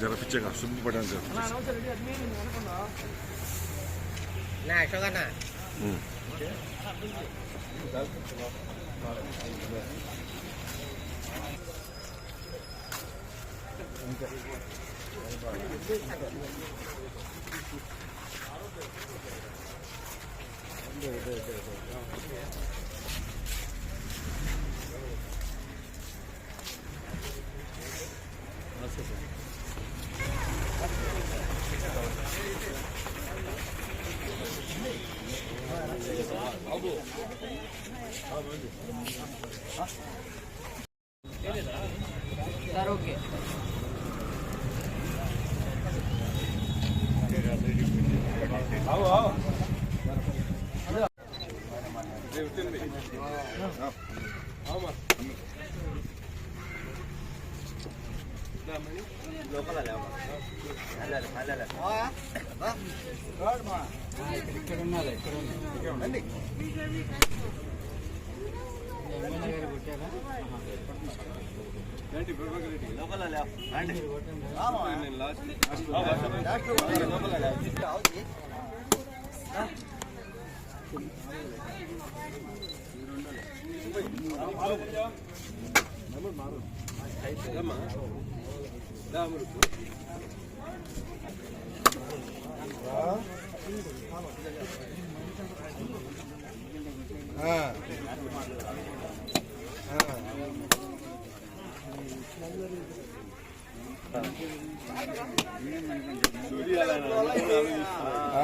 내가 빚제가 숨기 버렸는데. 나 저거 나. 응. 네네네네. 따라올게. 아우 아우. ఇక్కడ ఉన్నది ఎమ్మెల్యే గారు కొట్టారా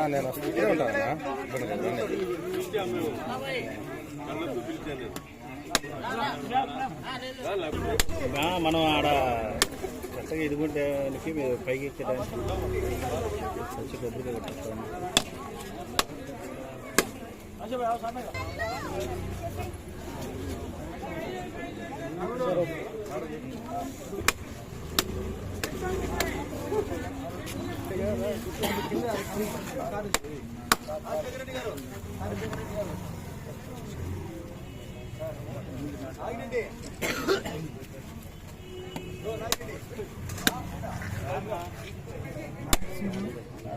నేను వస్తుంటే ఉంటాను మనం ఆడ చక్కగా ఇదిగుంటానికి మీరు పైకి ఎక్కడానికి వచ్చి కొబ్బరిగా కొట్టేస్తాను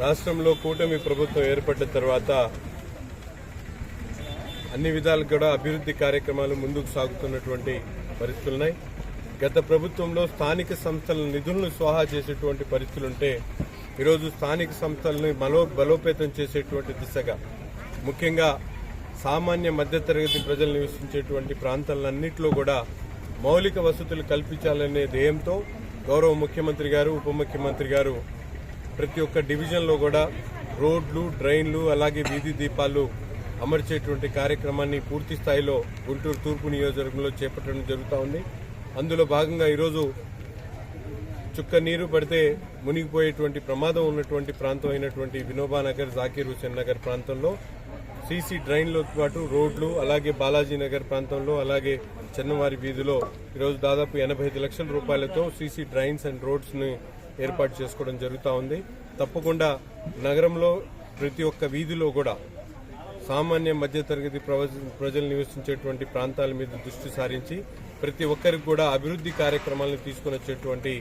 రాష్ట్రంలో కూటమి ప్రభుత్వం ఏర్పడిన తర్వాత అన్ని విధాలు కూడా అభివృద్ధి కార్యక్రమాలు ముందుకు సాగుతున్నటువంటి పరిస్థితులున్నాయి గత ప్రభుత్వంలో స్థానిక సంస్థల నిధులను స్వాహా చేసేటువంటి పరిస్థితులుంటే ఈరోజు స్థానిక సంస్థలను బలో బలోపేతం చేసేటువంటి దిశగా ముఖ్యంగా సామాన్య మధ్యతరగతి ప్రజలు నివసించేటువంటి ప్రాంతాలన్నింటిలో కూడా మౌలిక వసతులు కల్పించాలనే ధ్యేయంతో గౌరవ ముఖ్యమంత్రి గారు ఉప ముఖ్యమంత్రి గారు ప్రతి ఒక్క డివిజన్లో కూడా రోడ్లు డ్రైన్లు అలాగే వీధి దీపాలు అమర్చేటువంటి కార్యక్రమాన్ని పూర్తి స్థాయిలో గుంటూరు తూర్పు నియోజకవర్గంలో చేపట్టడం జరుగుతూ ఉంది. అందులో భాగంగా ఈరోజు చుక్క నీరు పడితే మునిగిపోయేటువంటి ప్రమాదం ఉన్నటువంటి ప్రాంతం అయినటువంటి వినోబా నగర్ జాకీర్ హుసేన్ నగర్ ప్రాంతంలో సీసీ డ్రైన్లో పాటు రోడ్లు అలాగే బాలాజీ నగర్ ప్రాంతంలో అలాగే చెన్నవారి వీధిలో ఈరోజు దాదాపు ఎనభై ఐదు లక్షల రూపాయలతో సీసీ డ్రైన్స్ అండ్ రోడ్స్ని ఏర్పాటు చేసుకోవడం జరుగుతూ ఉంది. తప్పకుండా నగరంలో ప్రతి ఒక్క వీధిలో కూడా సామాన్య మధ్యతరగతి ప్రజలు నివసించేటువంటి ప్రాంతాల మీద దృష్టి సారించి ప్రతి ఒక్కరికి కూడా అభివృద్ధి కార్యక్రమాలను తీసుకుని వచ్చేటువంటి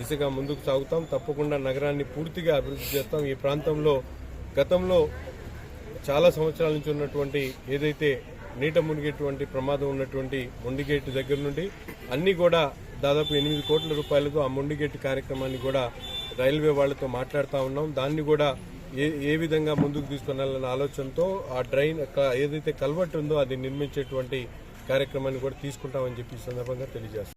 దిశగా ముందుకు సాగుతాం. తప్పకుండా నగరాన్ని పూర్తిగా అభివృద్ధి చేస్తాం. ఈ ప్రాంతంలో గతంలో చాలా సంవత్సరాల నుంచి ఉన్నటువంటి ఏదైతే నీట మునిగేటువంటి ప్రమాదం ఉన్నటువంటి మొండిగేట్ దగ్గర నుండి అన్ని కూడా దాదాపు ఎనిమిది కోట్ల రూపాయలతో ఆ మొండిగేట్ కార్యక్రమాన్ని కూడా రైల్వే వాళ్ళతో మాట్లాడుతూ ఉన్నాం. దాన్ని కూడా ఏ ఏ విధంగా ముందుకు తీసుకెళ్ళాలన్న ఆలోచనతో ఆ డ్రైన్ ఏదైతే కల్వర్ట్ ఉందో అది నిర్మించేటువంటి కార్యక్రమాన్ని కూడా తీసుకుంటామని చెప్పి సందర్భంగా తెలియజేస్తాం